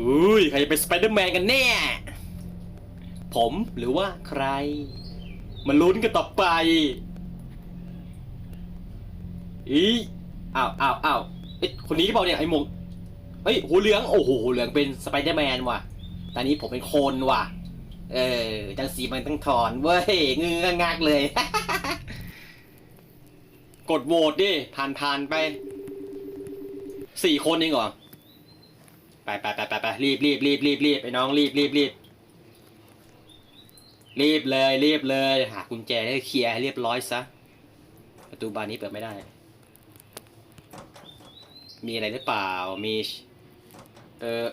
อุ้ยใครจะเป็นสไปเดอร์แมนกันแน่ ผมหรือว่าใคร มาลุ้นกันต่อไป อีอ้าวอ้าวอ้าวเอ้คนนี้หรือเปล่าเนี่ยไอ้หมวกเฮ้ยหูเหลือง โอ้โหหูเหลืองเป็นสไปเดอร์แมนว่ะ ตอนนี้ผมเป็นคนว่ะ เออ จังสีมันต้องถอนเว้ยเงืองักเลย กดโหวตดิผ่านผ่านไป สี่คนเองเหรอ ไปไปไปไปไปรีบรีบรีบรีบรีบไอ้น้องรีบรีบรีบรีบเลยรีบเลยหากุญแจให้เคลียร์ให้เรียบร้อยซะประตูบานนี้เปิดไม่ได้ มีอะไรหรือเปล่ามีเออ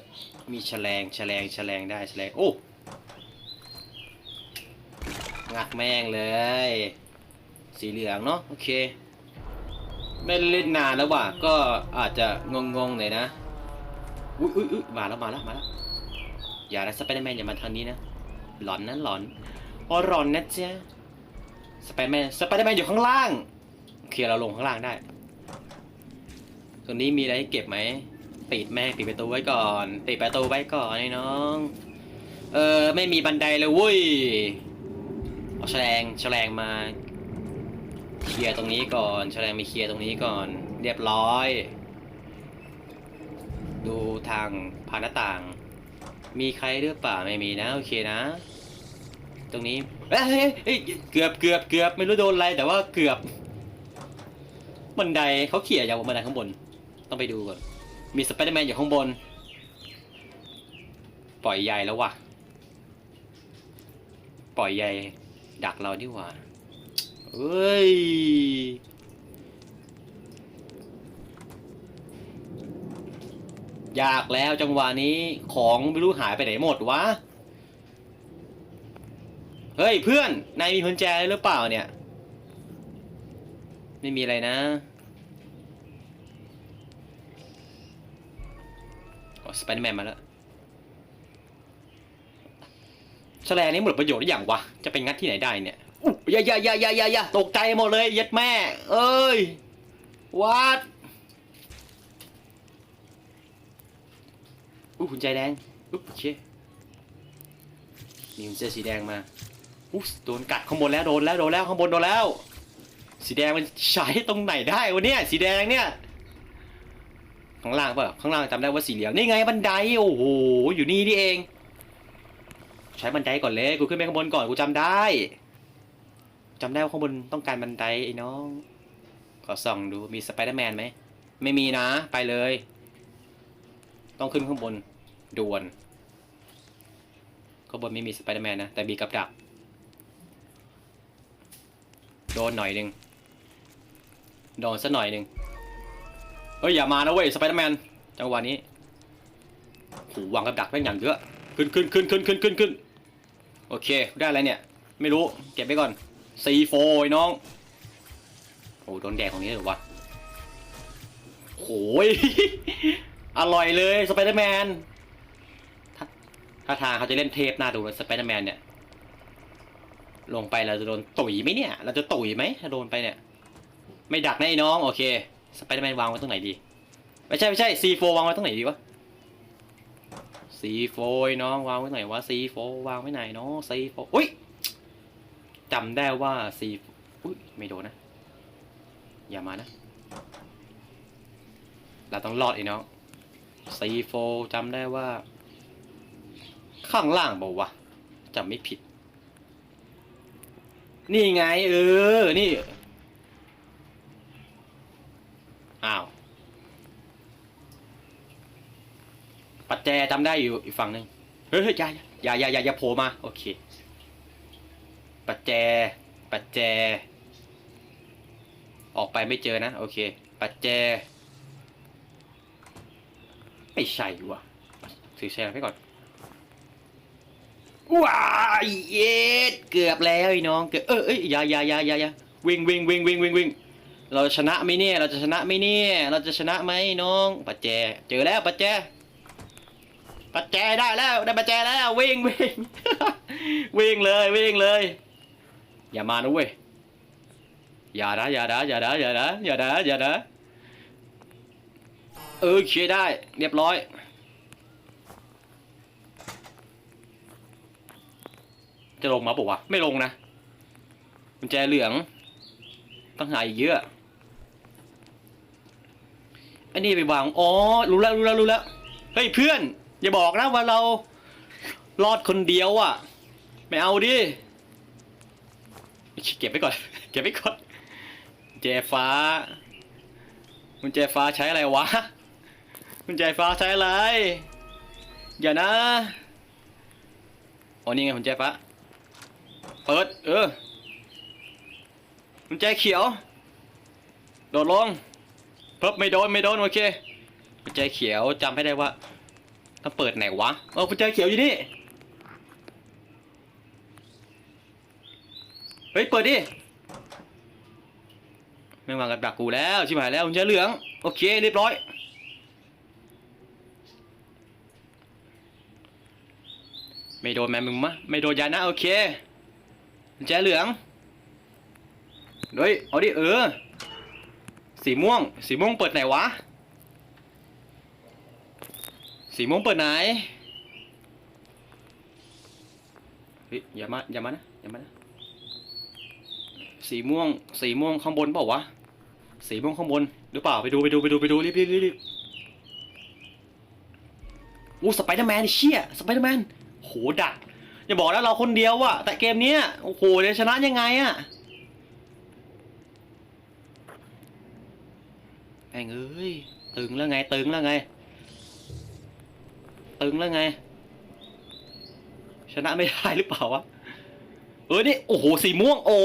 มีแฉลงแฉลงแฉลงได้แฉลงโอ้งัดแม่งเลย สีเหลืองเนาะโอเค ไม่เล่นนานแล้วว่ะก็อาจจะงงๆหน่อยนะ อุ้ยอุ้ยอุ้ยมาแล้วมาแล้วมาแล้วอย่านะสไปเดอร์แมนอย่ามาทางนี้นะหลอนนะหลอนอ๋อหลอนนะจ๊สไปเดอร์แมนสไปเดอร์แมนอยู่ข้างล่างโอเคเราลงข้างล่างได้ตัวนี้มีอะไรให้เก็บไหมปิดแม่ปิดประตูไว้ก่อนปิดประตูไว้ก่อนไอ้น้องเออไม่มีบันไดเลยเว้ยเอาแฉลงแฉลงมาเคลียร์ตรงนี้ก่อนแฉลงมีเคลียร์ตรงนี้ก่อน เรียบร้อย ดูทางผ่านหน้าต่าง มีใครหรือเปล่าไม่มีนะโอเคนะ ตรงนี้เอ้ยเกือบเกือบเกือบไม่รู้โดนอะไรแต่ว่าเกือบบันไดเขาเขี่ยยาวบันไดข้างบน ต้องไปดูก่อน มีสไปเดอร์แมนอยู่ข้างบน ปล่อยใยแล้ววะปล่อยใยดักเราดีกว่าเอ้ย ยากแล้วจังหวะนี้ของไม่รู้หายไปไหนหมดวะ เฮ้ยเพื่อน นายมีกุญแจหรือเปล่าเนี่ย ไม่มีอะไรนะโอ้สไปเดอร์แมนมาแล้วแฉลงนี้หมดประโยชน์หรือยังวะ จะไปงัดที่ไหนได้เนี่ยอยอย่าอย่าอย่าอย่าอย่าอย่าตกใจหมดเลยย็ดแม่ เอ้ยวัด อู้กุญแจแดงอุ๊บโอเคมีกุญแจสีแดงมาอุ๊ยโดนกัดข้างบนแล้วโดนแล้วโดนแล้วข้างบนโดนแล้ว สีแดงมันใช้ตรงไหนได้วะเนี่ยสีแดงเนี่ยข้างล่างเปล่าข้างล่างจำได้ว่าสีเหลืองนี่ไงบันไดโอ้โหอยู่นี่นี่เอง ใช้บันไดก่อนเลยกูขึ้นไปข้างบนก่อนกูจำได้จำได้ว่าข้างบนต้องการบันไดไอ้น้อง ขอส่องดูมีสไปเดอร์แมนไหม ไม่มีนะ ไปเลย ต้องขึ้นข้างบน ดวนข้างบนไม่มีสไปเดอร์แมนนะ แต่มีกับดัก โดนหน่อยหนึ่งโดนสักหน่อยหนึ่งเฮ้ย อย่ามานะเว้ยสไปเดอร์แมนจังหวะนี้โหวางกับดักแม่งอย่างเยอะ ขึ้นขึ้นขึ้นขึ้นขึ้นขึ้นขึ้นโอเค ได้อะไรเนี่ย ไม่รู้ เก็บไปก่อนซีโฟไอ้น้อง โอ้โดนแดกตรงนี้หรือวะโหยอร่อยเลยสไปเดอร์แมน ถ้าทางเขาจะเล่นเทปหน้าดูสไปเดอร์แมนเนี่ย ลงไปเราจะโดนตุ๋ยไหมเนี่ย เราจะตุ๋ยไหมถ้าโดนไปเนี่ย ไม่ดักนะไอ้น้อง โอเคสไปเดอร์แมนวางไว้ตรงไหนดี ไม่ใช่ไม่ใช่ซีโฟวางไว้ตรงไหนดีวะซีโฟน้องวางไว้ไหนวะซีโฟวางไว้ไหนเนาะซีโฟอุ้ยจำได้ว่าซีอุ้ยไม่โดนนะ อย่ามานะ เราต้องรอดไอ้น้องซีโฟจำได้ว่า ข้างล่างบอกว่าวะจำไม่ผิด นี่ไง เออ นี่ อ้าว ปัจแจจำได้อยู่อีกฝั่งหนึ่งเฮ้ยยอย่าอย่าอย่าอย่าอย่าโผล่มา โอเค ปัจแจ ปัจแจ ออกไปไม่เจอนะ โอเค ปัจแจ ไม่ใช่วะถือแชร์ไปก่อน ว้ายเย็ดเกือบแล้วไอ้น้องเกือบเออเอ้ยอย่าอย่าอย่าอย่าอย่าวิ่งวิ่งวิ่งวิ่งวิ่งวิ่งเราชนะไหมเนี่ย เราจะชนะไหมเนี่ย เราจะชนะไหมน้องปัจแจ เจอแล้วปัจแจปัจแจได้แล้วได้ปัจแจแล้ววิ่งวิ่งวิ่งเลยวิ่งเลย อย่ามานะเว้ยอย่านะอย่านะอย่านะอย่านะอย่านะอย่านะเออเคได้ เรียบร้อย จะลงมาบอกว่าวะไม่ลงนะกุญแจเหลืองต้องหาอีกเยอะไอ้นี่ไปวางอ๋อรู้แล้วรู้แล้วรู้แล้วเฮ้ยเพื่อน อย่าบอกนะว่าเรารอดคนเดียวอะ ไม่เอาดิเก็บไว้ก่อน เก็บไว้ก่อนแจฟ้ากุญแจฟ้าใช้อะไรวะกุญแจฟ้าใช้อะไร อย่านะอ๋อนี่ไงกุญแจฟ้า เปิด เออกุญแจเขียว โดดลงเพิ่มไม่โดนไม่โดนโอเคกุญแจเขียวจำไม่ได้ว่าต้องเปิดไหนวะเออกุญแจเขียวอยู่นี่เฮ้ยเปิดดิไม่วางกับดักกูแล้วชิบหายแล้วกุญแจเหลืองโอเคเรียบร้อยไม่โดนแมมึงมะไม่โดนยานะโอเค ญแจเหลืองเฮ้ยเอาดิเออ สีม่วง สีม่วงเปิดไหนวะ สีม่วงเปิดไหนเฮ้ยอย่ามาอย่ามานะอย่ามานะสีม่วง สีม่วงข้างบนเปล่าวะ สีม่วงข้างบนหรือเปล่าไปดูไปดูไปดูไปดูรีบรีบรีบรีบอู้สไปเดอร์แมนเชี่ยสไปเดอร์แมนโหดัก อย่าบอกนะเราคนเดียวอะแต่เกมเนี้ยโอ้โหจะชนะยังไงอะแม่งเอ้ยตึงแล้วไง ตึงแล้วไง ตึงแล้วไง ชนะไม่ได้หรือเปล่าวะเออนี่โอ้โหสีม่วงโอ้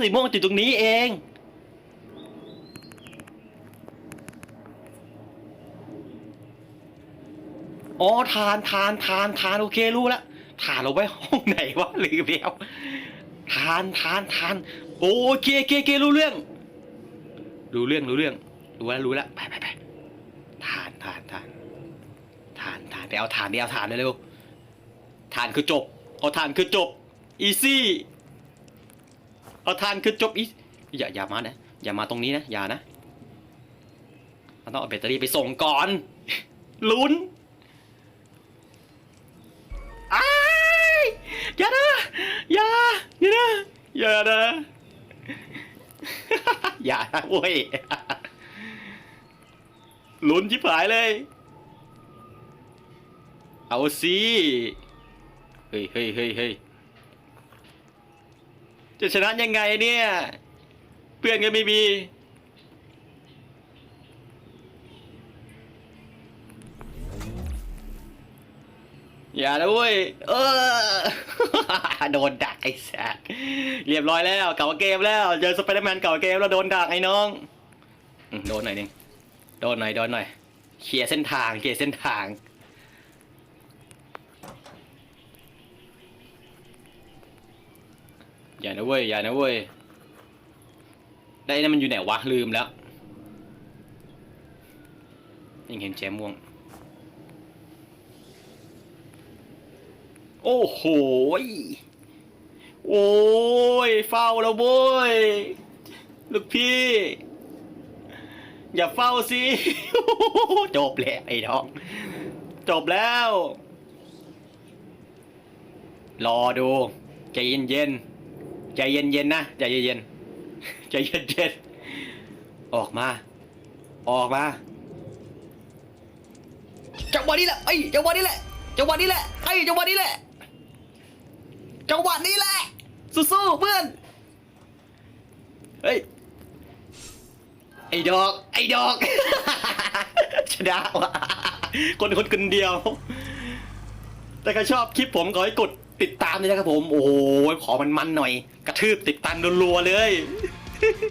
สีม่วงจุดตรงนี้เองอ๋อทานทานทานทานโอเครู้แล้ว ทานเราไว้ห้องไหนวะลืมแล้วทานทานทานโอเคเคเครู้เรื่อง รู้เรื่องรู้เรื่องรู้แล้วรู้แล้วไปไปไปทานทานทานทานทานไปเอาทานไปเอาทานเร็วทานคือจบ เอาทานคือจบอีซี่เอาทานคือจบอีอย่าอย่ามานะอย่ามาตรงนี้นะอย่านะเราต้องเอาแบตเตอรี่ไปส่งก่อนลุ้นอ้า อย่านะอย่าอย่านะอย่านะอย่านะเว้ยลุ้นชิบหายเลย เอาสิเฮ้ยเฮ้ยเฮ้ยเฮ้ยจะชนะยังไงเนี่ย เพื่อนก็ไม่มี อย่านะเว้ย เออ โดนดักไอ้สัสเรียบร้อยแล้วเก่าเกมแล้ว เจอสไปเดอร์แมนเก่าเกมแล้วโดนดักไอ้น้อง โดนหน่อยหนึงโดนหน่อยโดนหน่อย เคลียร์เส้นทาง เคลียร์เส้นทาง อย่านะเว้ย อย่านะเว้ย ได้นั่นมันอยู่ไหนวะลืมแล้ว ยังเห็นแจมม่วง โอ้โห โอ้ย เฝ้าแล้วโว้ย ลูกพี่ อย่าเฝ้าสิ จบแล้วไอ้น้อง จบแล้ว รอดู ใจเย็นเย็น ใจเย็นเย็นนะ ใจเย็นเย็น ใจเย็นเย็น ออกมา ออกมาจังหวะนี้แหละไอ้ยจังหวะนี้แหละจังหวะนี้แหละไอ้ยจังหวะนี้แหละ จังหวะนี้แหละ สู้ๆเพื่อน เฮ้ย ไอ้ดอก ไอ้ดอก ชนะว่ะ คนคนคนเดียว แต่ใครชอบคลิปผมขอให้กดติดตามด้วยนะครับผม โอ้โห ขอมันมันหน่อย กระทืบติดตามรัวๆเลย